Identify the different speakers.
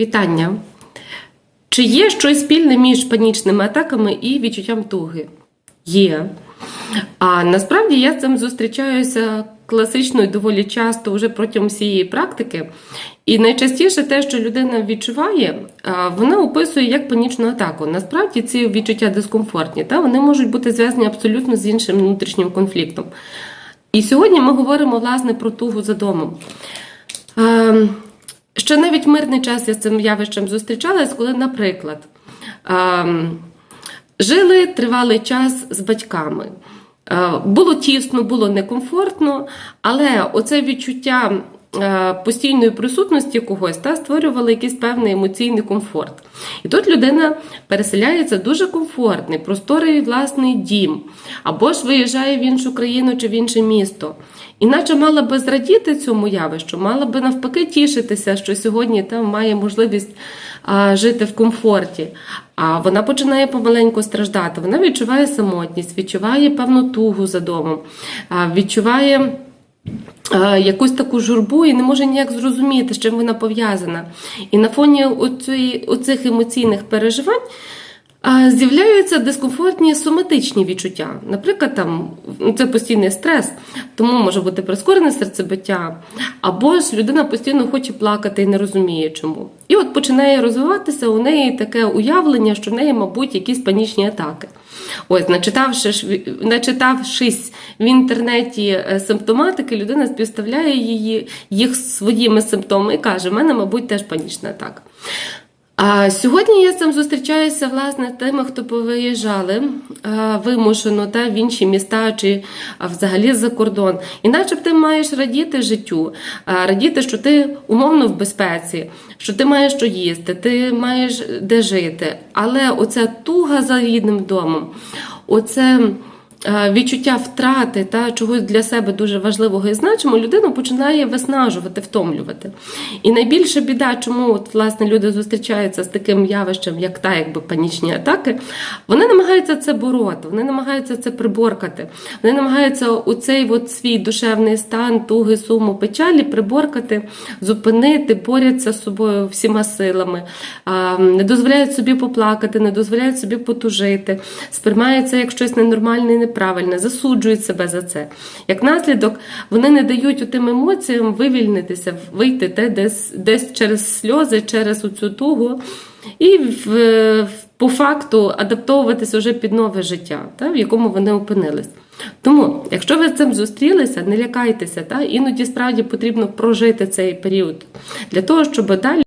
Speaker 1: Вітання. Чи є щось спільне між панічними атаками і відчуттям туги? Є. А насправді я з цим зустрічаюся класично і доволі часто вже протягом всієї практики. І найчастіше те, що людина відчуває, вона описує як панічну атаку. Насправді ці відчуття дискомфортні, та вони можуть бути зв'язані абсолютно з іншим внутрішнім конфліктом. І сьогодні ми говоримо власне про тугу за домом. Ще навіть мирний час я з цим явищем зустрічалась, коли, наприклад, е, жили тривалий час з батьками. Е, Було тісно, було некомфортно, але оце відчуття постійної присутності когось та створювало якийсь певний емоційний комфорт. І тут людина переселяється дуже комфортний, просторий власний дім, або ж виїжджає в іншу країну чи в інше місто. Іначе мала би зрадіти цьому явищу, мала би навпаки тішитися, що сьогодні там має можливість жити в комфорті. А вона починає помаленьку страждати. Вона відчуває самотність, відчуває певну тугу за домом, відчуває. А, Якусь таку журбу і не може ніяк зрозуміти, з чим вона пов'язана. І на фоні оцих емоційних переживань з'являються дискомфортні соматичні відчуття. Наприклад, там це постійний стрес, тому може бути прискорене серцебиття, або ж людина постійно хоче плакати і не розуміє чому. От починає розвиватися у неї таке уявлення, що в неї, мабуть, якісь панічні атаки. Ось, начитавши, начитавшись в інтернеті е, симптоматики, людина співставляє її, їх своїми симптомами і каже: в мене, мабуть, теж панічна атака. А сьогодні я цим зустрічаюся власне тими, хто повиїжджали вимушено та в інші міста чи взагалі за кордон. І начеб ти маєш радіти життю, радіти, що ти умовно в безпеці, що ти маєш що їсти, ти маєш де жити. Але оця туга за рідним домом, оце. Е, Відчуття втрати та чогось для себе дуже важливого і значимого людину починає виснажувати, втомлювати. І найбільша біда, чому от, власне люди зустрічаються з таким явищем, як та якби панічні атаки, вони намагаються це бороти, вони намагаються це приборкати, вони намагаються у цей свій душевний стан, туги, суму, печалі приборкати, зупинити, борються з собою всіма силами, не дозволяють собі поплакати, не дозволяють собі потужити, сприймаються як щось ненормальне і неправильне, засуджують себе за це. Як наслідок, вони не дають тим емоціям вивільнитися, вийти те десь, десь через сльози, через оцю тугу. І в, по факту адаптовуватися вже під нове життя, та, в якому вони опинились. Тому, якщо ви з цим зустрілися, не лякайтеся, та, іноді справді потрібно прожити цей період для того, щоб далі.